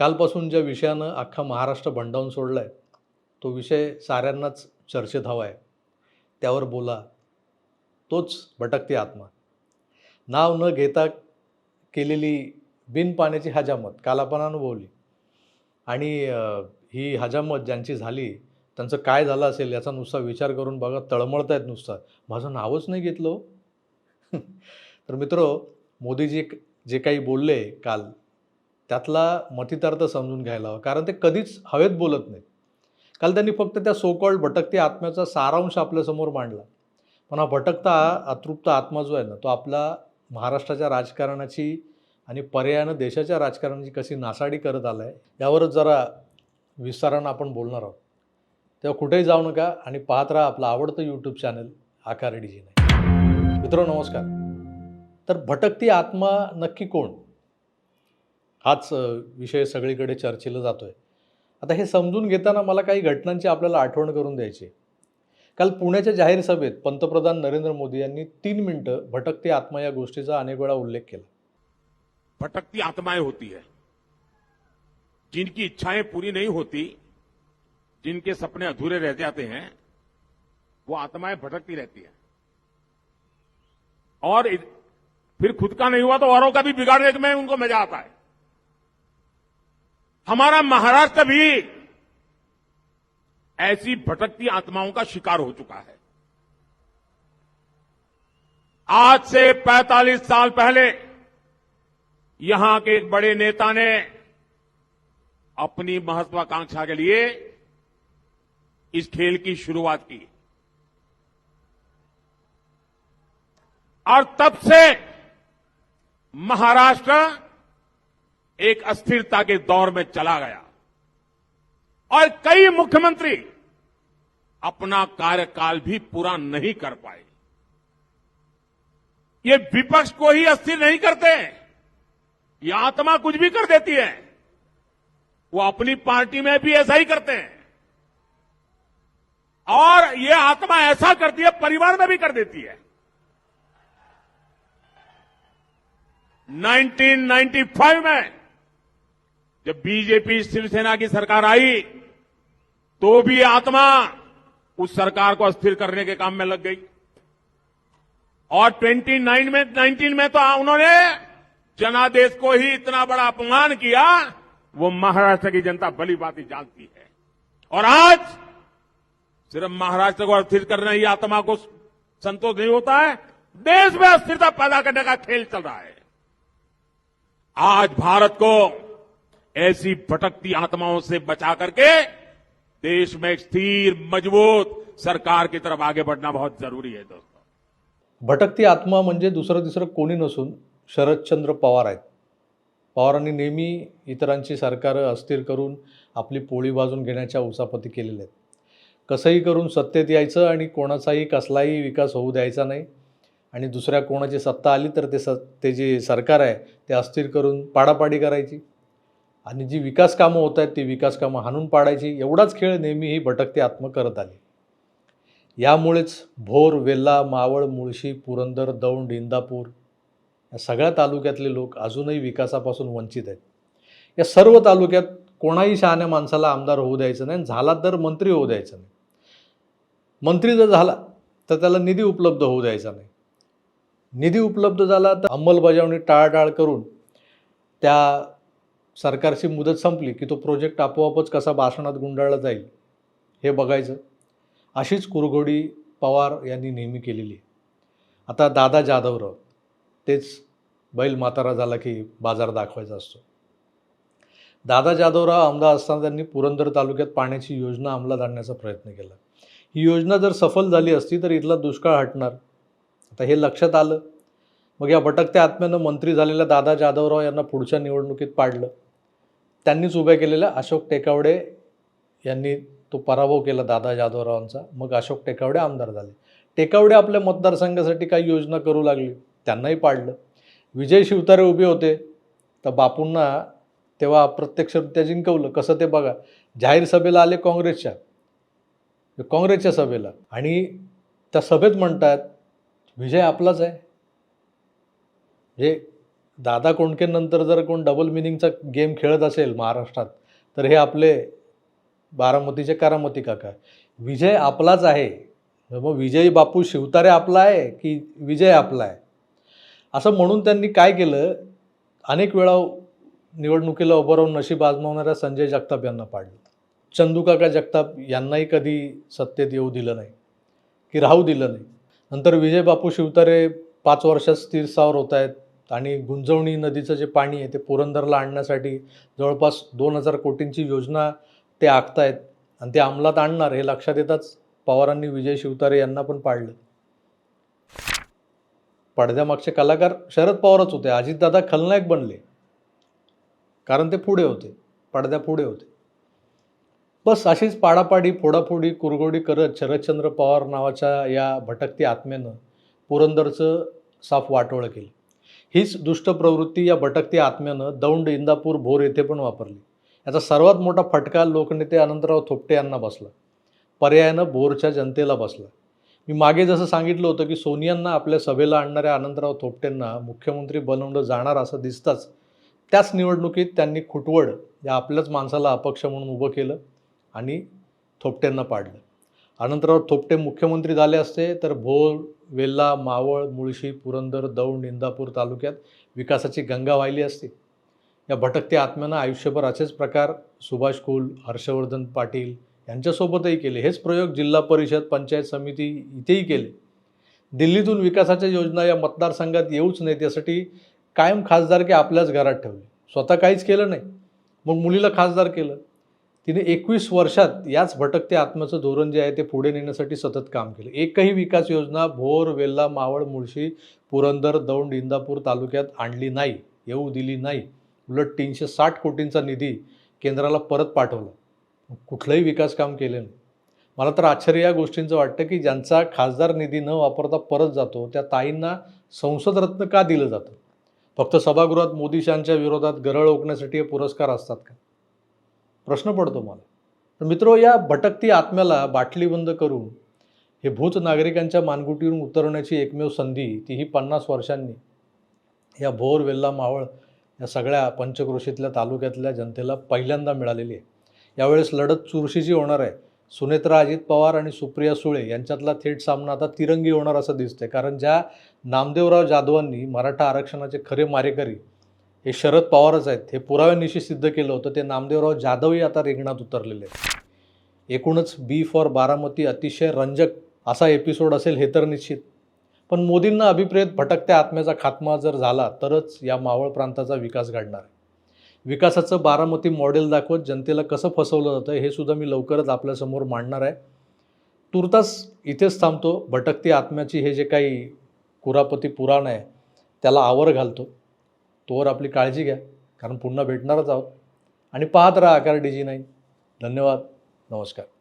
कालपासून ज्या विषयानं अख्खा महाराष्ट्र भंडावून सोडला आहे तो विषय साऱ्यांनाच चर्चेत हवा आहे. त्यावर बोला. तोच भटकते आत्मा. नाव न घेता केलेली बिनपाण्याची हजामत काल आपण अनुभवली आणि ही हजामत ज्यांची झाली त्यांचं काय झालं असेल याचा नुसता विचार करून बघा तळमळत आहेत नुसता. माझं नावच नाही घेतलं हो. तर मित्र मोदीजी जे काही बोलले काल त्यातला मतितार्थ समजून घ्यायला हवा. कारण ते कधीच हवेत बोलत नाहीत. काल त्यांनी फक्त त्या सोकॉल्ड भटकती आत्म्याचा सारांश आपल्यासमोर मांडला. पण हा भटकता अतृप्त आत्मा जो आहे ना तो आपला महाराष्ट्राच्या राजकारणाची आणि पर्यायानं देशाच्या राजकारणाची कशी नासाडी करत आला आहे यावरच जरा विस्तारानं आपण बोलणार आहोत. तेव्हा कुठेही जाऊ नका आणि पाहत राहा आपलं आवडतं यूट्यूब चॅनल आकार नाही मित्र नमस्कार. तर भटकती आत्मा नक्की कोण? हाच विषय सगळीकडे चर्चेला जातो आहे आता हे समजून घेताना मला काही घटनांची आपल्याला आठवण करून द्यायची काल पुण्याच्या जाहीर सभेत पंतप्रधान नरेंद्र मोदी यांनी तीन मिनटं भटकती आत्मा या गोष्टीचा अनेक वेळा उल्लेख केला. भटकती आत्माएं होती है. जिनकी इच्छाएं पूरी नहीं होती जिनके सपने अधूरे रह जाते हैं वो आत्माएं भटकती रहती हैं। और फिर खुद का नहीं हुआ तो औरों का भी बिगाड़ने में उनको मजा आता है। हमारा महाराष्ट्र भी ऐसी भटकती आत्माओं का शिकार हो चुका है। आज से 45 साल पहले यहाँ के एक बड़े नेता ने अपनी महत्वाकांक्षा के लिए इस खेल की शुरुआत की। और तब से महाराष्ट्र एक अस्थिरता के दौर में चला गया। और कई मुख्यमंत्री अपना कार्यकाल भी पूरा नहीं कर पाए। ये विपक्ष को ही अस्थिर नहीं करते ये आत्मा कुछ भी कर देती है। वो अपनी पार्टी में भी ऐसा ही करते हैं। और ये आत्मा ऐसा करती है, परिवार में भी कर देती है। 1995 में जब बीजेपी शिवसेना की सरकार आई तो भी आत्मा उस सरकार को अस्थिर करने के काम में लग गई। और 29 में 19 में तो उन्होंने जनादेश को ही इतना बड़ा अपमान किया, वो महाराष्ट्र की जनता भली बात जानती है। और आज सिर्फ़ महाराष्ट्र को अस्थिर करने ही आत्मा को संतोष नहीं होता है, देश में अस्थिरता पैदा करने का खेल चल रहा है। आज भारत को ऐसी भटकती आत्माओं से बचा करके देश में एक स्थिर मजबूत सरकार की तरफ आगे बढ़ना बहुत जरूरी है दोस्तों। भटकती आत्मा म्हणजे दुसरं तिसरं कोणी नसून शरदचंद्र पवार आहेत. पवारांनी नेहमी इतरांची सरकारं अस्थिर करून आपली पोळी वाजून घेण्याच्या उसापती केलेल्या आहेत. कसंही करून सत्तेत यायचं आणि कोणाचाही कसलाही विकास होऊ द्यायचा नाही आणि दुसऱ्या कोणाची सत्ता आली तर ते स ते जे सरकार आहे ते अस्थिर करून पाडापाडी करायची. आणि जी विकास कामं होत आहेत ती विकास कामं हाणून पाडायची. एवढाच खेळ नेहमी ही भटकते आत्म करत आली. यामुळेच भोर वेल्ला मावळ मुळशी पुरंदर दौंड इंदापूर या सगळ्या तालुक्यातले लोक अजूनही विकासापासून वंचित आहेत. या सर्व तालुक्यात कोणाही शहाण्या माणसाला आमदार होऊ द्यायचं नाही आणि झाला तर मंत्री होऊ द्यायचं नाही. मंत्री जर झाला तर त्याला निधी उपलब्ध होऊ द्यायचा नाही. निधी उपलब्ध झाला तर अंमलबजावणी टाळाटाळ करून त्या सरकारची मुदत संपली की तो प्रोजेक्ट आपोआपच कसा भाषणात गुंडाळला जाईल हे बघायचं. अशीच कुरघोडी पवार यांनी नेहमी केलेली आहे. आता दादा जाधवराव तेच बैल म्हातारा झाला की बाजार दाखवायचा असतो. दादा जाधवराव आमदार असताना त्यांनी पुरंदर तालुक्यात पाण्याची योजना अंमलात आणण्याचा प्रयत्न केला. ही योजना जर सफल झाली असती तर इथला दुष्काळ हटणार. आता हे लक्षात आलं मग या भटकत्या आत्म्यानं मंत्री झालेल्या दादा जाधवराव यांना पुढच्या निवडणुकीत पाडलं. त्यांनीच उभ्या केलेल्या अशोक टेकावडे यांनी तो पराभव केला दादा जाधवरावांचा. मग अशोक टेकावडे आमदार झाले. टेकावडे आपल्या मतदारसंघासाठी काही योजना करू लागली. त्यांनाही पाडलं. विजय शिवतारे उभे होते. तर बापूंना तेव्हा अप्रत्यक्षरित्या जिंकवलं. कसं ते बघा. जाहीर सभेला आले काँग्रेसच्या. काँग्रेसच्या सभेला. आणि त्या सभेत म्हणतात विजय आपलाच आहे. म्हणजे दादा कोंडकेंनंतर जर कोण डबल मिनिंगचा गेम खेळत असेल महाराष्ट्रात तर हे आपले बारामतीचे कारामती काका विजय आपलाच आहे. मग विजयी बापू शिवतारे आपला आहे की विजय आपला आहे? असं म्हणून त्यांनी काय केलं? अनेक वेळा निवडणुकीला उभं राहून नशीब आजमावणाऱ्या संजय जगताप यांना पाडलं. चंदूकाका जगताप यांनाही कधी सत्तेत येऊ दिलं नाही की राहू दिलं नाही. नंतर विजय बापू शिवतारे पाच वर्षात स्थिरस्थावर होत आहेत आणि गुंजवणी नदीचं जे पाणी आहे ते पुरंदरला आणण्यासाठी जवळपास दोन हजार कोटींची योजना ते आखतायत आणि ते अंमलात आणणार हे लक्षात येताच पवारांनी विजय शिवतारे यांना पण पाडलं पडद्यामागचे कलाकार शरद पवारच होते अजितदादा खलनायक बनले. कारण ते पुढे होते पडद्या पुढे होते. बस अशीच पाडापाडी फोडाफोडी कुरगोडी करत शरदचंद्र पवार नावाच्या या भटकती आत्म्यानं पुरंदरचं साफ वाटोळं केलं. हीच दुष्ट प्रवृत्ती या भटकती आत्म्यानं दौंड इंदापूर भोर येथे पण वापरली. याचा सर्वात मोठा फटका लोकनेते अनंतराव थोपटे यांना बसला. पर्यायानं भोरच्या जनतेला बसला. मी मागे जसं सांगितलं होतं की सोनियांना आपल्या सभेला आणणाऱ्या अनंतराव थोपटेंना मुख्यमंत्री बनवलं जाणार असं दिसताच त्याच निवडणुकीत त्यांनी खुटवड या आपल्याच माणसाला अपक्ष म्हणून उभं केलं आणि थोपट्यांना पाडलं. अनंतराव थोपटे मुख्यमंत्री झाले असते तर भोर वेल्ला मावळ मुळशी पुरंदर दौंड इंदापूर तालुक्यात विकासाची गंगा वाहिली असती. या भटकत्या आत्म्यानं आयुष्यभर असेच प्रकार सुभाष कुल हर्षवर्धन पाटील यांच्यासोबतही केले. हेच प्रयोग जिल्हा परिषद पंचायत समिती इथेही केले. दिल्लीतून विकासाच्या योजना या मतदारसंघात येऊच नाहीत यासाठी कायम खासदारकी आपल्याच घरात ठेवली. स्वतः काहीच केलं नाही. मग मुलीला खासदार केलं. तिने एकवीस वर्षात याच भटकते आत्म्याचं धोरण जे आहे ते पुढे नेण्यासाठी सतत काम केलं. एकही विकास योजना भोर वेल्ला मावळ मुळशी पुरंदर दौंड इंदापूर तालुक्यात आणली नाही येऊ दिली नाही. उलट तीनशे साठ कोटींचा निधी केंद्राला परत पाठवला. कुठलंही विकास काम केले नाही. मला तर आश्चर्य या गोष्टींचं वाटतं की ज्यांचा खासदार निधी न वापरता परत जातो त्या ताईंना संसदरत्न का दिलं जातं? फक्त सभागृहात मोदीशांच्या विरोधात गरळ ओकण्यासाठी हे पुरस्कार असतात का? प्रश्न पडतो मला. तर मित्र या भटकती आत्म्याला बाटली बंद करून हे भूत नागरिकांच्या मानगुटीवरून उतरवण्याची एकमेव संधी ती ही पन्नास वर्षांनी या भोर वेल्ला मावळ या सगळ्या पंचक्रोशीतल्या तालुक्यातल्या जनतेला पहिल्यांदा मिळालेली आहे. यावेळेस लढत चुरशीची होणार आहे. सुनेत्रा अजित पवार आणि सुप्रिया सुळे यांच्यातला थेट सामना आता तिरंगी होणार असं दिसतंय. कारण ज्या नामदेवराव जाधवांनी मराठा आरक्षणाचे खरे मारेकरी हे शरद पवारच आहेत. हे पुराव्यानिशी सिद्ध केलं होतं. ते नामदेवराव जाधवही आता रिंगणात उतरलेले आहेत. एकूणच बी फॉर बारामती अतिशय रंजक असा एपिसोड असेल हे तर निश्चित. पण मोदींना अभिप्रेत भटकत्या आत्म्याचा खात्मा जर झाला तरच या मावळ प्रांताचा विकास घडणार आहे. विकासाचं बारामती मॉडेल दाखवत जनतेला कसं फसवलं जातं हे सुद्धा मी लवकरच आपल्यासमोर मांडणार आहे. तुर्तास इथेच थांबतो. भटकती आत्म्याची हे जे काही कुरापती पुराण आहे त्याला आवर घालतो. तोवर आपली काळजी घ्या कारण पुन्हा भेटणारच आहोत. आणि पाहत राहा आकार डी जी नाही धन्यवाद. नमस्कार.